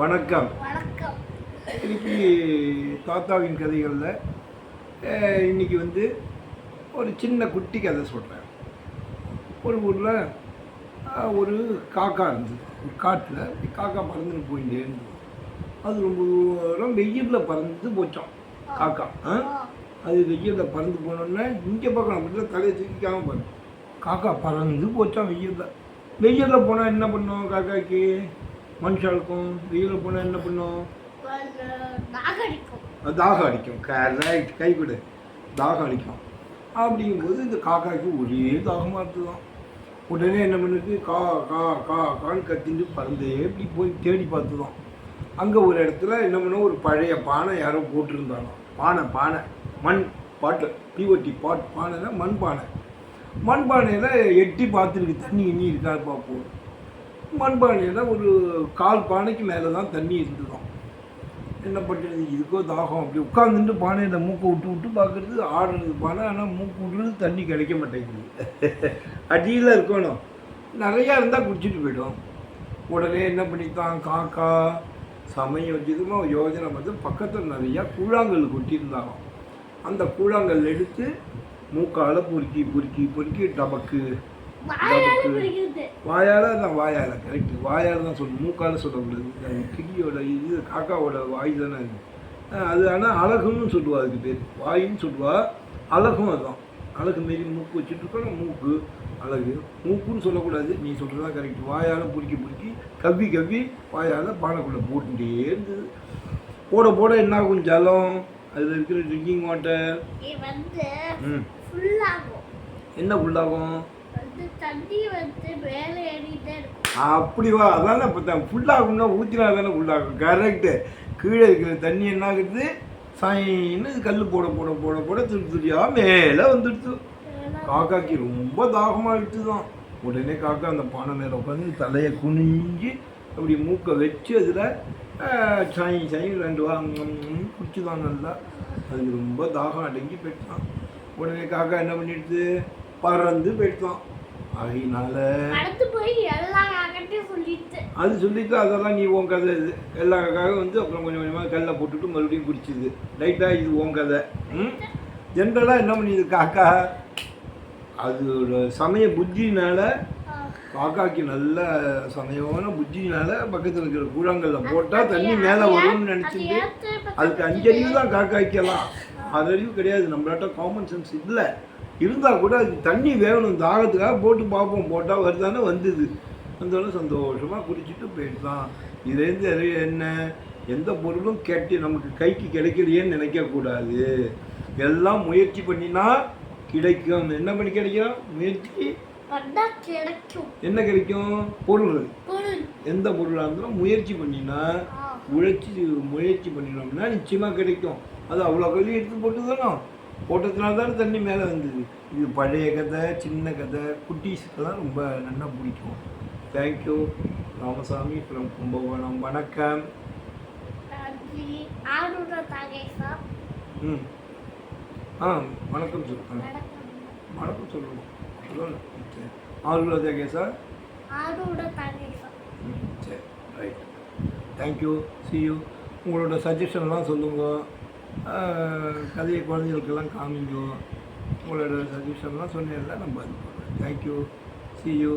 வணக்கம். இன்னைக்கு தாத்தாவின் கதைகளில் இன்னைக்கு வந்து ஒரு சின்ன குட்டி கதை சொல்கிறேன் ஒரு ஊரில் ஒரு காக்கா இருந்தது. ஒரு காட்டில் காக்கா பறந்துன்னு போயிட்டே இருந்தது. அது ரொம்ப தூரம் வெயிலில் பறந்து போச்சான் காக்கா? அது வெயிலில் பறந்து போனோடனே இங்கே பார்க்கணும் அப்படின்னா தலையை தூக்கிக்காம பாரு. காக்கா பறந்து போச்சான் வெயிலில். வெயிலில் போனால் என்ன பண்ணும் காக்காக்கு? மனுஷாளுக்கும் வெயிலில் போனால் என்ன பண்ணும்? தாகம் அடிக்கும். கரெக்ட் கை கொடு. தாகம் அடிக்கும். அப்படிங்கும்போது இந்த காக்காய்க்கு ஒரே தாகமாக இருக்குதான் உடனே என்ன பண்ணுது? கா கா கா கான்னு கத்திட்டு பறந்தே இப்படி போய் தேடி பார்த்துதான் அங்கே ஒரு இடத்துல என்ன பண்ண ஒரு பழைய பானை யாரோ போட்டிருந்தாங்க. பானை பானை. மண் பாட்டு பிஓடி பாட் பானைனா மண் பானை. மண் பானையில் எட்டி பார்த்துருக்கு தண்ணி இன்னி இருக்கா பார்ப்போம். மண்பானையில் ஒரு கால் பானைக்கு மேலே தான் தண்ணி இருந்துதான் என்ன பண்ணுறது இதுக்கோ தாகம். அப்படி உட்காந்துட்டு பானையில் மூக்கை விட்டு விட்டு பார்க்குறது ஆடுறது பானை. ஆனால் மூக்கு விடுறது தண்ணி கிடைக்க மாட்டேங்குது. அடியில் இருக்கணும். நிறையா இருந்தால் குடிச்சிட்டு போயிடும். உடனே என்ன பண்ணித்தான்? காக்கா சமயம் வச்சதுமா யோஜனை வந்து பக்கத்தில் நிறையா கூழாங்கல் கொட்டியிருந்தாங்க அந்த கூழாங்கல் எடுத்து மூக்கால் பொறுக்கி பொறுக்கி பொறுக்கி டபக்கு வாயால தான் வாயால் கரெக்ட் வாயால் தான் சொல்லணும் மூக்கால் சொல்லக்கூடாது. கிளியோட இது காக்காவோட வாய் தானே அது. ஆனால் அழகுன்னு சொல்லுவா அதுக்கு பேர். வாயின்னு சொல்லுவா. அழகும் அதுதான் அழகு மாரி மூக்கு வச்சுட்டு இருக்கோம் மூக்கு. அழகு. மூக்குன்னு சொல்லக்கூடாது. நீ சொல்கிறது தான் கரெக்ட் வாயால் பொறுக்கி பொறுக்கி கவ்வி கவ்வி வாயால் பானைக்குள்ளே போட்டுட்டே இருந்தது. போட போட என்ன ஆகும் ஜலம்? அதில் இருக்கிற ட்ரிங்கிங் வாட்டர் ம். ஃபுல்லாகும் என்ன உள்ளாகும் வந்து தண்ணி வந்து மேலே ஏறிட்டே இருக்கும். அப்படி வா அதானே இப்போ ஃபுல்லாகும்னா ஊற்றினா தானே ஃபுல்லாகும் கரெக்டு கீழே இருக்கிற தண்ணி என்ன ஆகுது? சாயின்னு கல் போட போட போட போட துடி துடியாக மேலே வந்துடுச்சு காக்காக்கு ரொம்ப தாகமாகிட்டு தான் உடனே காக்கா அந்த பானை மேலே உட்காந்து தலையை குனிஞ்சு அப்படி மூக்கை வச்சு அதில் சாய் சாய் ரெண்டு வா குடிச்சு தான் நல்லா. அதுக்கு ரொம்ப தாகம் அடங்கி போயிட்டான் உடனே காக்கா என்ன பண்ணிடுது? பறந்து போயிட்டான் ஆகினால நடந்து போய் எல்லா காக்கட்டையும் சொல்லிட்டு. அது சொல்லிட்டு அதெல்லாம் நீ உன் கதை இது. எல்லா காக்காவும் வந்து அப்புறம் கொஞ்சம் கொஞ்சமாக கல்லை போட்டுட்டு மறுபடியும் குடிச்சுது லைட்டாக இது உன் கதை. ம்? ஜென்ரலாக என்ன பண்ணிது காக்கா? அதோட சமய புத்தினால காக்காக்கு நல்ல சமயமான புத்தினால பக்கத்தில் இருக்கிற கூழாங்கல்ல போட்டால் தண்ணி மேலே வரும்னு நினச்சிட்டு அதுக்கு அஞ்சறிவு தான் காக்காய்க்கலாம் அதறிவு கிடையாது. நம்மளாட்ட காமன் சென்ஸ் இல்லை. இருந்தால் கூட அதுக்கு தண்ணி வேணும் தாகத்துக்காக போட்டு பார்ப்போம். போட்டால் வருதானே வந்தது. வந்தோடனே சந்தோஷமாக குடிச்சிட்டு போயிடலாம் இதுலேருந்து என்ன எந்த பொருளும் கேட்டு நமக்கு கைக்கு கிடைக்கலையேன்னு நினைக்கக்கூடாது எல்லாம் முயற்சி பண்ணினா கிடைக்கும். என்ன பண்ணி கிடைக்கும்? முயற்சி? என்ன கிடைக்கும்? பொருள். எந்த பொருளாக இருந்தாலும் முயற்சி பண்ணினா. உழைச்சி முயற்சி பண்ணினோம்னா நிச்சயமாக கிடைக்கும். அது அவ்வளோ கல்வி எடுத்து போட்டு தானோ போட்டதுனால தானே தண்ணி மேலே வந்தது. இது பழைய கதை சின்ன கதை குட்டீஸுக்கெல்லாம் ரொம்ப நல்லா பிடிக்கும். Thank you Ramasamy from Kumbakonam. வணக்கம். தாகேசா ம். ஆ வணக்கம் சொல்லுங்கள் வணக்கம். சொல்லுங்கள் ஆளுநர் தேங்கே சார். ஆடுற தாகேசா சரி. ரைட் தேங்க்யூ யூ உங்களோட சஜஷன்லாம் சொல்லுங்க. ஆஹ், கதையை குழந்தைகளுக்கெல்லாம் காமிங்கோ உங்களோட சஜஷன்லாம் சொன்னீங்கல்ல நம்ம அது பண்ணுறேன் தேங்க்யூ யூ